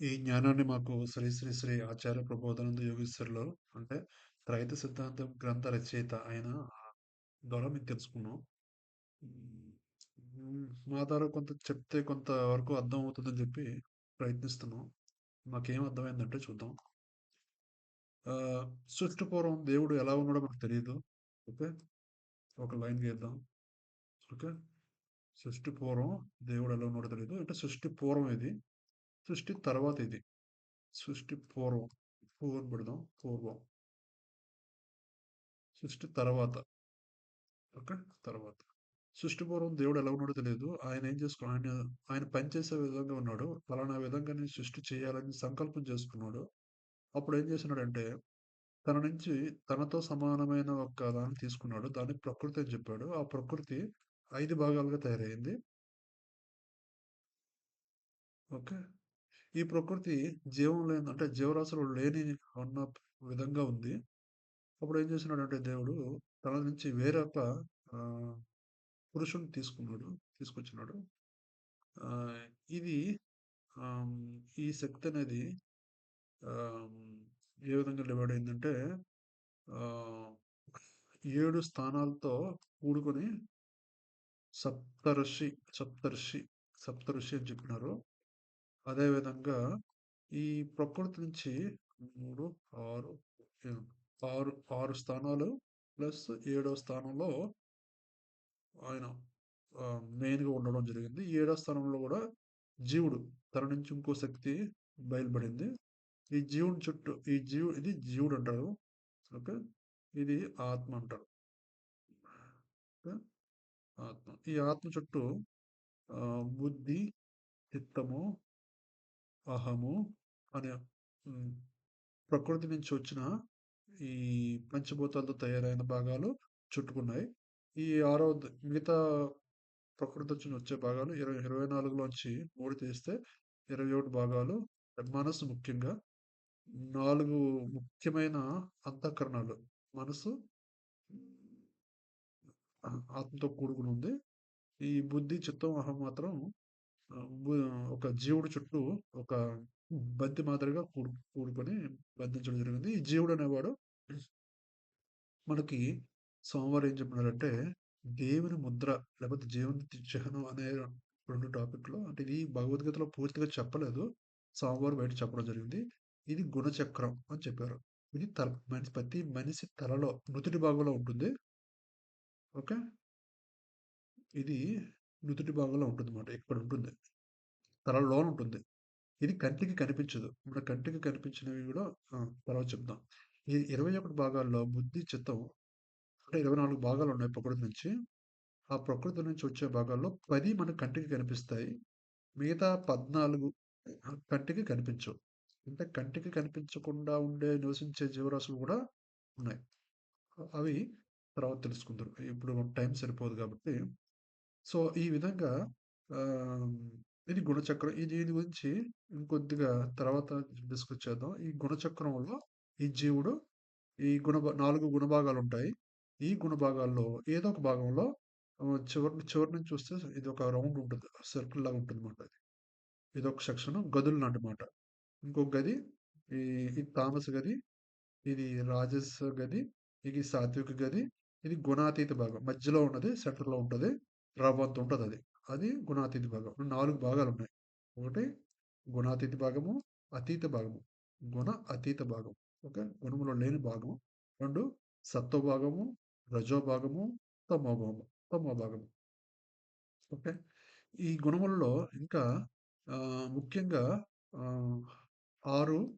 ఈ జ్ఞానాన్ని మాకు శ్రీ శ్రీ శ్రీ ఆచార్య ప్రబోధానంద యోగేశ్వరులు అంటే త్రైత సిద్ధాంతం గ్రంథ రచయిత ఆయన ద్వారా మేము తెలుసుకున్నాం. మా ద్వారా కొంత చెప్తే కొంత వరకు అర్థం అవుతుందని చెప్పి ప్రయత్నిస్తున్నాం. మాకేం అర్థమైందంటే చూద్దాం. సృష్టి పూర్వం దేవుడు ఎలా ఉన్నాడో మనకు తెలియదు ఓకే. ఒక లైన్ గీద్దాం. ఓకే. సృష్టి పూర్వం దేవుడు ఎలా ఉన్నాడో తెలియదు అంటే సృష్టి పూర్వం ఇది. సృష్టి తర్వాత ఇది. సృష్టి పూర్వం. పూర్వం పెడదాం. పూర్వం. సృష్టి తర్వాత. ఓకే. తర్వాత. సృష్టి పూర్వం దేవుడు ఎలా ఉన్నాడో తెలియదు ఆయన ఏం చేసుకు ఆయన ఆయన పని చేసే విధంగా ఉన్నాడు. పలానా విధంగా నేను సృష్టి చేయాలని సంకల్పం చేసుకున్నాడు. అప్పుడు ఏం చేస్తున్నాడంటే, తన నుంచి తనతో సమానమైన ఒక దాన్ని తీసుకున్నాడు. దాన్ని ప్రకృతి అని చెప్పాడు. ఆ ప్రకృతి ఐదు భాగాలుగా తయారైంది ఓకే. ఈ ప్రకృతి జీవం లేని అంటే జీవరాశులు లేని ఉన్న విధంగా ఉంది. అప్పుడు ఏం చేస్తున్నాడంటే దేవుడు తన నుంచి వేరొక పురుషుని తీసుకున్నాడు. తీసుకొచ్చినాడు. ఇది ఈ శక్తి అనేది ఏ విధంగా డివైడ్ అయిందంటే ఏడు స్థానాలతో కూడుకొని సప్తర్షి సప్తర్షి, సప్తర్షి అని చెప్పినారు. అదేవిధంగా ఈ ప్రకృతి నుంచి 3, 6, 6, 6 స్థానాలు ప్లస్ ఏడో స్థానంలో ఆయన మెయిన్‌గా ఉండడం జరిగింది. ఏడో స్థానంలో కూడా జీవుడు తన నుంచి ఇంకో శక్తి బయలుపడింది. ఈ జీవుని చుట్టూ ఈ జీవు ఇది జీవుడు అంటారు. ఓకే. ఇది ఆత్మ అంటారు. ఓకే. ఆత్మ. ఈ ఆత్మ చుట్టూ బుద్ధి, చిత్తము, అహము అనే ప్రకృతి నుంచి వచ్చిన ఈ పంచభూతాలతో తయారైన భాగాలు చుట్టుకున్నాయి. ఈ ఆరో మిగతా ప్రకృతి నుంచి వచ్చే భాగాలు ఇరవై 24లోంచి 3 తీస్తే 21 భాగాలు మనసు ముఖ్యంగా నాలుగు ముఖ్యమైన అంతఃకరణాలు. మనసు ఆత్మతో కూడుకుని ఉంది. ఈ బుద్ధి, చిత్తం, అహం మాత్రం ఒక జీవుడు చుట్టూ ఒక బంతి మాదిరిగా కూడు కూడుకొని బంధించడం జరిగింది. ఈ జీవుడు అనేవాడు మనకి సోమవారం ఏం చెప్పినారంటే, దేవుని ముద్ర లేకపోతే దేవుని చిహ్నం అనే రెండు టాపిక్‌లో అంటే ఇది భగవద్గీతలో పూర్తిగా చెప్పలేదు. సోమవారం బయట చెప్పడం జరిగింది. ఇది గుణచక్రం అని చెప్పారు. ఇది తల మనిషి ప్రతి మనిషి తలలో నుదిటి భాగంలో ఉంటుంది. ఓకే. ఇది నుదుటి భాగంలో ఉంటుంది అన్నమాట ఇక్కడ ఉంటుంది. తల లోన ఉంటుంది. ఇది కంటికి కనిపించదు. మన కంటికి కనిపించినవి కూడా తర్వాత చెప్దాం. ఈ 21 భాగాల్లో బుద్ధి, చిత్తం అంటే 24 భాగాలు ఉన్నాయి ప్రకృతి నుంచి. ఆ ప్రకృతి నుంచి వచ్చే భాగాల్లో పది మన కంటికి కనిపిస్తాయి. మిగతా పద్నాలుగు కంటికి కనిపించవు. అంటే కంటికి కనిపించకుండా ఉండే నివసించే జీవరాశులు కూడా ఉన్నాయి. అవి తర్వాత తెలుసుకుందురు. ఇప్పుడు టైం సరిపోదు కాబట్టి. సో, ఈ విధంగా ఆహ్, ఇది గుణచక్రం. ఈ దీని గురించి ఇంకొద్దిగా తర్వాత డిస్కస్ చేద్దాం. ఈ గుణచక్రంలో ఈ జీవుడు ఈ గుణ 4 గుణభాగాలుంటాయి. ఈ గుణభాగాల్లో ఏదో ఒక భాగంలో ఆహ్, చివరి చివరి నుంచి చూస్తే ఇదొక రౌండ్ ఉంటుంది. సర్కిల్ లాగా ఉంటుందన్నమాట ఇది. ఇదొక సెక్షన్ గదులు లాంటి మాట. ఇంకొక గది ఈ ఇది తామస గది. ఇది రాజస గది. ఇది సాత్విక గది. ఇది గుణాతీత భాగం. మధ్యలో ఉన్నది సెంటర్‌లో ఉంటది. రవ్వంత ఉంటుంది అది అది గుణాతీత భాగం. నాలుగు భాగాలు ఉన్నాయి ఒకటి గుణాతీత భాగము, అతీత భాగము. గుణ అతీత భాగం. ఓకే. గుణములో లేని భాగము రెండు సత్వ భాగము, రజో భాగము, తమో భాగము తమో భాగము. ఓకే. ఈ గుణములలో ఇంకా ముఖ్యంగా ఆరు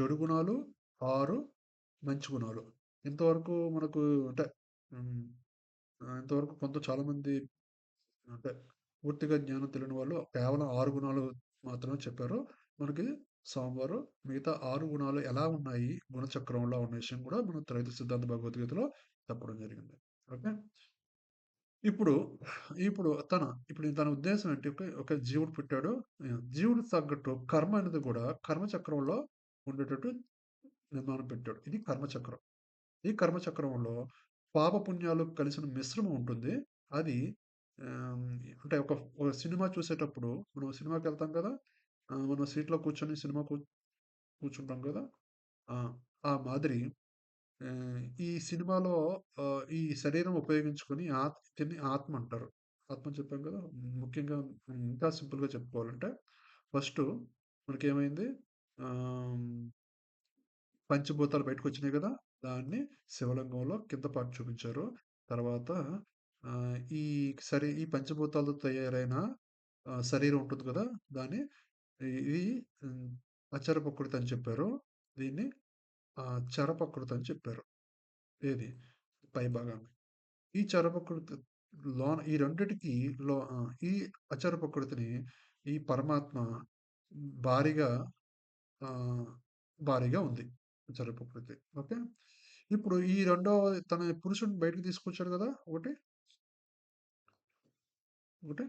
చెడు గుణాలు, ఆరు మంచి గుణాలు. ఇంతవరకు మనకు అంటే ఆహ్, ఇంతవరకు కొంత చాలామంది అంటే పూర్తిగా జ్ఞానం తెలియని వాళ్ళు కేవలం 6 గుణాలు మాత్రమే చెప్పారు. మనకి సోమవారం మిగతా 6 గుణాలు ఎలా ఉన్నాయి గుణచక్రంలో అన్న విషయం కూడా మనం త్రైత సిద్ధాంత భగవద్గీతలో చెప్పడం జరిగింది. ఓకే. ఇప్పుడు, ఇప్పుడు తన ఇప్పుడు తన ఉద్దేశ్యం ఏంటి? ఒక జీవుడు పుట్టాడు. ఆహ్, జీవుడికి తగ్గట్టు కర్మ అనేది కూడా కర్మచక్రంలో ఉండేటట్టు నిర్మాణం పెట్టాడు. ఇది కర్మచక్రం. ఈ కర్మచక్రంలో పాప పుణ్యాలు కలిసిన మిశ్రమం ఉంటుంది. అది అంటే ఒక ఒక సినిమా చూసేటప్పుడు మనం సినిమాకి వెళ్తాం కదా! మనం సీట్‌లో కూర్చొని సినిమా కూ కూర్చుంటాం కదా! ఆ! మాదిరి ఈ సినిమాలో ఈ శరీరం ఉపయోగించుకొని ఆత్ దీన్ని ఆత్మ అంటారు. ఆత్మ చెప్పాం కదా! ముఖ్యంగా ఇంకా సింపుల్‌గా చెప్పుకోవాలంటే ఫస్ట్ మనకేమైంది పంచభూతాలు పంచభూతాలు బయటకొచ్చినాయి కదా దాన్ని శివలింగంలో కింద పార్ట్ చూపించారు. తర్వాత ఆహ్, ఈ సరే ఈ పంచభూతాలతో తయారైన ఆహ్, శరీరం ఉంటుంది కదా దాన్ని ఇది హ్మ్, అచర ప్రకృతి అని చెప్పారు. దీన్ని ఆహ్, చర ప్రకృతి అని చెప్పారు. ఏది పై భాగాన్ని. ఈ చర ప్రకృతి లోన ఈ రెండిటికి లో ఆహ్, ఈ అచర ప్రకృతిని ఈ పరమాత్మ భారీగా ఆహ్, భారీగా ఉంది. అచర ప్రకృతి. ఓకే. ఇప్పుడు ఈ రెండవ తన పురుషుడిని బయటకు తీసుకొచ్చాడు కదా ఒకటి. ఒకటి.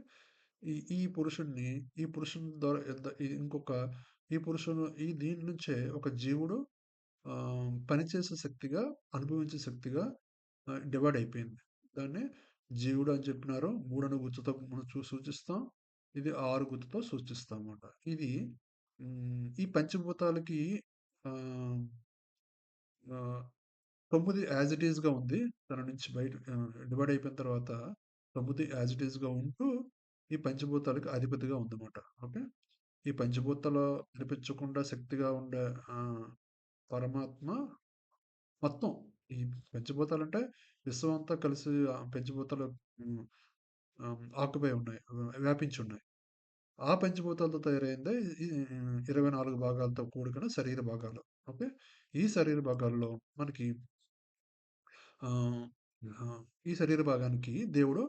ఈ ఈ పురుషుణ్ణి ఈ పురుషుని ద్వారా ఇంకొక ఈ పురుషుడు ఈ దీని నుంచే ఒక జీవుడు పనిచేసే శక్తిగా, అనుభవించే శక్తిగా డివైడ్ అయిపోయింది. దాన్ని జీవుడు అని చెప్పినారు. 3 గుర్తుతో మనం చూ సూచిస్తాం. ఇది ఆరు గుర్తుతో సూచిస్తాం అన్నమాట. ఇది ఈ పంచభూతాలకి తొమ్మిది యాజ్ ఇట్ ఈస్‌గా ఉంది. తన నుంచి బయట డివైడ్ అయిపోయిన తర్వాత తొమ్మిది యాజ్ ఇట్ ఈస్‌గా ఉంటూ ఈ పంచభూతాలకి అధిపతిగా ఉందన్నమాట. ఓకే. ఈ పంచభూతాలు అనిపించకుండా శక్తిగా ఉండే పరమాత్మ మొత్తం ఈ పంచభూతాలంటే విశ్వం అంతా కలిసి పంచభూతాలు ఆక్యుపై ఉన్నాయి. వ్యాపించి ఉన్నాయి. ఆ పంచభూతాలతో తయారైందే ఈ 24 భాగాలతో కూడుకున్న శరీర భాగాలు. ఓకే. ఈ శరీర భాగాల్లో మనకి ఈ శరీర భాగానికి దేవుడు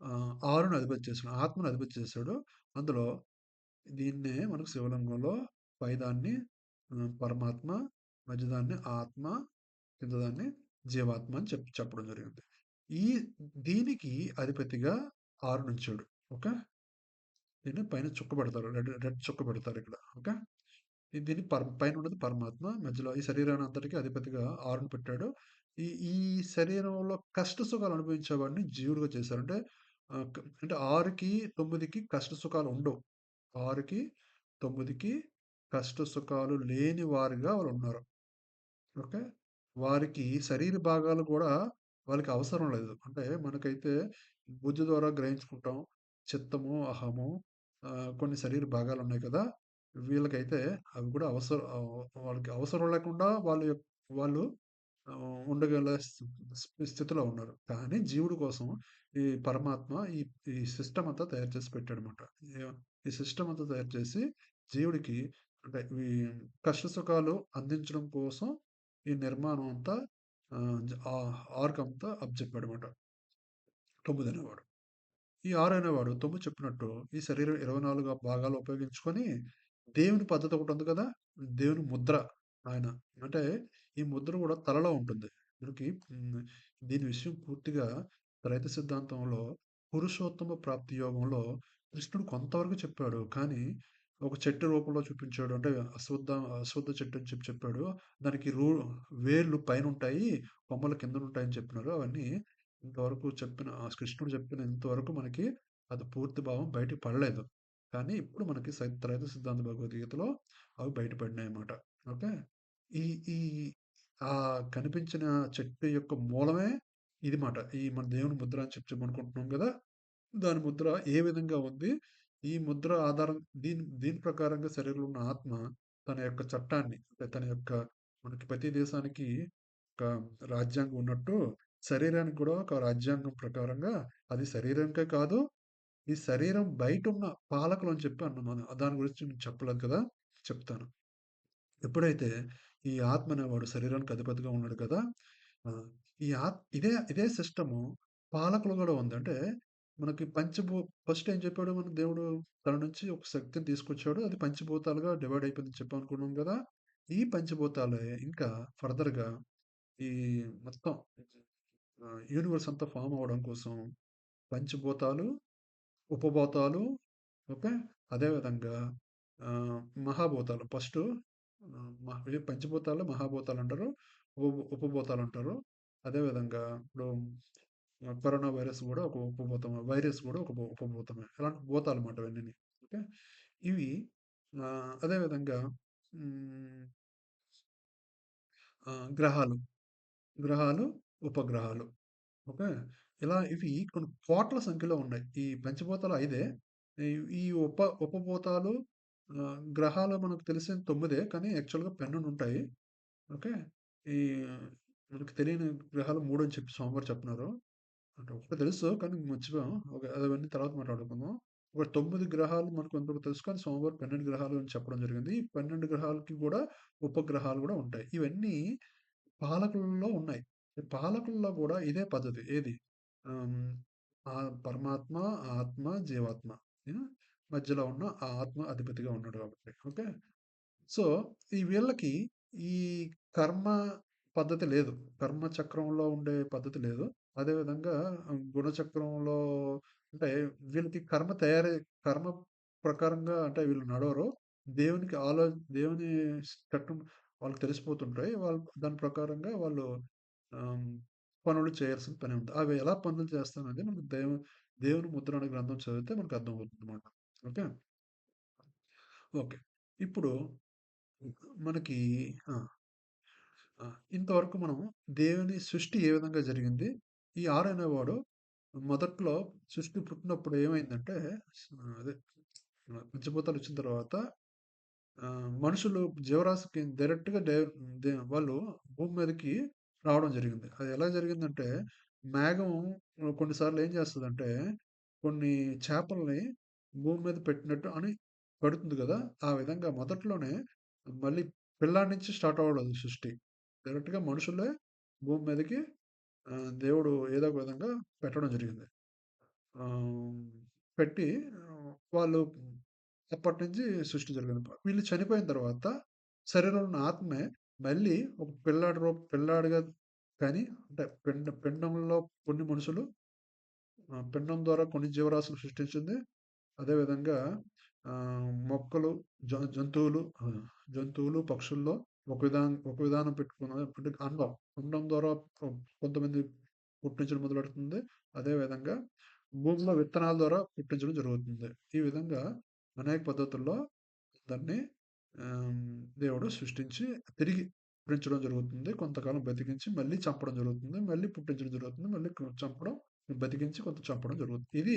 ఆహ్, 6ని అధిపతి చేసాడు. ఆత్మను అధిపతి చేసాడు. అందులో దీన్నే మనకు శివలింగంలో పైదాన్ని పరమాత్మ, మధ్యదాన్ని ఆత్మ, కింద దాన్ని జీవాత్మ అని చెప్ చెప్పడం జరిగింది. ఈ దీనికి అధిపతిగా 6 నుంచాడు. ఓకే. దీన్ని పైన చుక్క పెడతారు. రెడ్ రెడ్ చుక్క పెడతారిక్కడ. ఓకే. ఇది దీన్ని పర పైనున్నది పరమాత్మ. మధ్యలో ఈ శరీరాన్ని అంతటికి అధిపతిగా 6ని పెట్టాడు. ఈ ఈ శరీరంలో కష్ట సుఖాలు అనుభవించేవాడిని జీవుడుగా చేశారు. అంటే ఆహ్, క అంటే 6కి, 9కి కష్ట సుఖాలు ఉండవు. 6కి, 9కి కష్ట సుఖాలు లేని వారుగా వాళ్ళున్నారు. ఓకే. వారికి శరీర భాగాలు కూడా వాళ్ళకి అవసరం లేదు. అంటే మనకైతే బుద్ధి ద్వారా గ్రహించుకుంటాం. చిత్తము, అహము ఆహ్, కొన్ని శరీర భాగాలున్నాయి కదా! వీళ్ళకైతే అవి కూడా అవసరం ఆహ్, వాళ్ళకి అవసరం లేకుండా వాళ్ళు యొక్ వాళ్ళు ఉండగల స్థితిలో ఉన్నారు. కానీ జీవుడి కోసం ఈ పరమాత్మ ఈ ఈ సిస్టమ్ అంతా తయారు చేసి పెట్టాడనమాట ఈ సిస్టమ్ అంతా తయారు చేసి జీవుడికి అంటే ఈ కష్ట సుఖాలు అందించడం కోసం ఈ నిర్మాణం అంతా ఆర్క్ అంతా ఆహ్, ఆర్కంతా అప్పజెప్పాడన్నమాట. 9 అనేవాడు. ఈ ఆరు అనేవాడు తొమ్మిది చెప్పినట్టు ఈ శరీరం 24 భాగాలు ఉపయోగించుకొని దేవుని పద్ధతి ఒకటి ఉంది కదా! దేవుని ముద్ర ఆయన. అంటే ఈ ముద్ర కూడా తలలో ఉంటుంది. మనకి దీని విషయం పూర్తిగా త్రైత సిద్ధాంతంలో పురుషోత్తమ ప్రాప్తి యోగంలో కృష్ణుడు కొంతవరకు చెప్పాడు. కానీ ఒక చెట్టు రూపంలో చూపించాడు. అంటే అశ్వత్థ అశ్వత్థ చెట్టు అని చెప్పి చెప్పాడు. దానికి రూ వేర్లు పైనుంటాయి. కొమ్మలు కిందనుంటాయని చెప్పినారు. అవన్నీ ఇంతవరకు చెప్పిన కృష్ణుడు చెప్పిన ఇంతవరకు మనకి అది పూర్తి భావం బయటకి పడలేదు. కానీ ఇప్పుడు మనకి సై త్రైత సిద్ధాంత భగవద్గీతలో అవి బయటపడినాయన్నమాట. ఓకే. ఈ ఈ ఆ కనిపించిన చెట్టు యొక్క మూలమే ఇది మాట. ఈ మన దేవుని ముద్ర అని చెప్పి చెప్పనుకుంటున్నాం దాని ముద్ర ఏ విధంగా ఉంది? ఈ ముద్ర ఆధారం దీని దీని ప్రకారంగా శరీరంలో ఉన్న ఆత్మ తన యొక్క చట్టాన్ని అంటే తన యొక్క మనకి ప్రతి దేశానికి ఒక రాజ్యాంగం ఉన్నట్టు శరీరానికి కూడా ఒక రాజ్యాంగం ప్రకారంగా అది శరీరంకే కాదు, ఈ శరీరం బయట ఉన్న పాలకులు అని చెప్పి అన్నాం దాని గురించి నేను చెప్పలేదు కదా! చెప్తాను. ఎప్పుడైతే ఈ ఆత్మ అనేవాడు శరీరానికి అధిపతిగా ఉన్నాడు కదా! ఈ ఆత్ ఇదే ఇదే సిస్టము పాలకులు కూడా ఉందంటే మనకి పంచభూ ఫస్ట్ ఏం చెప్పాడు మన దేవుడు తన నుంచి ఒక శక్తిని తీసుకొచ్చాడు. అది పంచభూతాలుగా డివైడ్ అయిపోయిందని చెప్పనుకున్నాం కదా ఈ పంచభూతాలే ఇంకా ఫర్దర్‌గా ఈ మొత్తం యూనివర్స్ అంతా ఫామ్ అవ్వడం కోసం పంచభూతాలు, ఉపభూతాలు ఓకే. అదేవిధంగా మహాభూతాలు ఫస్ట్ ఇవి పంచభూతాలు, మహాభూతాలంటారు. ఉప ఉపభూతాలు అంటారు అదేవిధంగా ఇప్పుడు కరోనా వైరస్ కూడా ఒక ఉపభూతమే. వైరస్ కూడా ఒక ఉపభూతమే అలాంటి భూతాలు అన్నమాట ఇవన్నీని. ఓకే. ఇవి అదేవిధంగా గ్రహాలు, గ్రహాలు, ఉపగ్రహాలు. ఓకే. ఇలా ఇవి కొన్ని కోట్ల సంఖ్యలో ఉన్నాయి. ఈ పంచభూతాలు ఐదే. ఈ ఈ ఉప ఉపభూతాలు ఆహ్, గ్రహాలు మనకు తెలిసింది తొమ్మిదే. కానీ యాక్చువల్‌గా 12 ఉంటాయి. ఓకే. ఈ మనకు తెలియని గ్రహాలు మూడని చెప్పి స్వామివారు చెప్పినారు అంటే ఒకటి తెలుసు కానీ మర్చిపోయాం. ఓకే. అవన్నీ తర్వాత మాట్లాడుకుందాం. ఒక 9 గ్రహాలు మనకు కొంతవరకు తెలుసు కానీ స్వామివారు 12 గ్రహాలు అని చెప్పడం జరిగింది. ఈ 12 గ్రహాలకి కూడా ఉపగ్రహాలు కూడా ఉంటాయి. ఇవన్నీ పాలకులలో ఉన్నాయి. ఈ పాలకుల్లో కూడా ఇదే పద్ధతి. ఏది? ఆహ్, హ్మ్. పరమాత్మ, ఆత్మ, జీవాత్మ. మధ్యలో ఉన్న ఆ ఆత్మ అధిపతిగా ఉన్నాడు కాబట్టి. ఓకే. సో, ఈ వీళ్ళకి ఈ కర్మ పద్ధతి లేదు. కర్మ చక్రంలో ఉండే పద్ధతి లేదు. అదేవిధంగా గుణచక్రంలో అంటే వీళ్ళకి కర్మ తయారీ కర్మ ప్రకారంగా అంటే వీళ్ళు నడవరు. దేవునికి ఆలో దేవుని చట్టం వాళ్ళకి తెలిసిపోతుంటాయి. వాళ్ళు దాని ప్రకారంగా వాళ్ళు పనులు చేయాల్సిన పని ఉంది. అవి ఎలా పనులు చేస్తాననేది మనకు దేవు దేవుని ముద్ర అనే గ్రంథం చదివితే మనకు అర్థమవుతుందన్నమాట. ఓకే. ఓకే. ఇప్పుడు మనకి ఆ! ఆ! ఇంతవరకు మనం దేవుని సృష్టి ఏ విధంగా జరిగింది? ఈ ఆరు అనేవాడు మొదట్లో సృష్టి పుట్టినప్పుడు ఏమైందంటే ఆహ్, అదే పంచభూతాలు వచ్చిన తర్వాత ఆహ్, మనుషులు జీవరాశికి డైరెక్ట్‌గా దే వాళ్ళు భూమి మీదకి రావడం జరిగింది. అది ఎలా జరిగిందంటే మేఘం కొన్ని సార్లు ఏం చేస్తదంటే కొన్ని చేపల్ని భూమి మీద పెట్టినట్టు అని పడుతుంది కదా ఆ విధంగా మొదట్లోనే మళ్ళీ పిల్లాడి నుంచి స్టార్ట్ అవ్వడం సృష్టి. డైరెక్ట్‌గా మనుషులే భూమి మీదకి ఆహ్, దేవుడు ఏదో ఒక విధంగా పెట్టడం జరిగింది. ఆహ్, పెట్టి ఆహ్, వాళ్ళు అప్పటినుంచి సృష్టి జరిగింది. వీళ్ళు చనిపోయిన తర్వాత శరీరంలో ఉన్న ఆత్మే మళ్ళీ ఒక పిల్లాడి రూప పిల్లాడిగా కానీ అంటే పిండ పిండంలో కొన్ని మనుషులు ఆహ్, పిండం ద్వారా కొన్ని జీవరాశులు సృష్టించింది. అదేవిధంగా ఆహ్, మొక్కలు, జ జంతువులు ఆహ్, జంతువులు, పక్షుల్లో ఒక విధానం ఒక విధానం పెట్టుకున్న అండం. అండం ద్వారా కొ కొంతమంది పుట్టించడం మొదలెడుతుంది. అదేవిధంగా భూమిలో విత్తనాల ద్వారా పుట్టించడం జరుగుతుంది. ఈ విధంగా అనేక పద్ధతుల్లో దాన్ని ఆహ్, దేవుడు సృష్టించి తిరిగి పుట్టించడం జరుగుతుంది. కొంతకాలం బతికించి మళ్ళీ చంపడం జరుగుతుంది. మళ్ళీ పుట్టించడం జరుగుతుంది. మళ్ళీ చంపడం, బతికించి కొంత చంపడం జరుగుతుంది. ఇది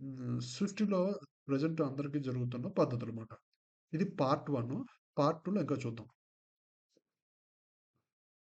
హ్మ్. సృష్టిలో ప్రెజెంట్ అందరికీ జరుగుతున్న పద్ధతులమాట. ఇది పార్ట్ 1. పార్ట్ 2లో ఇంకా చూద్దాం.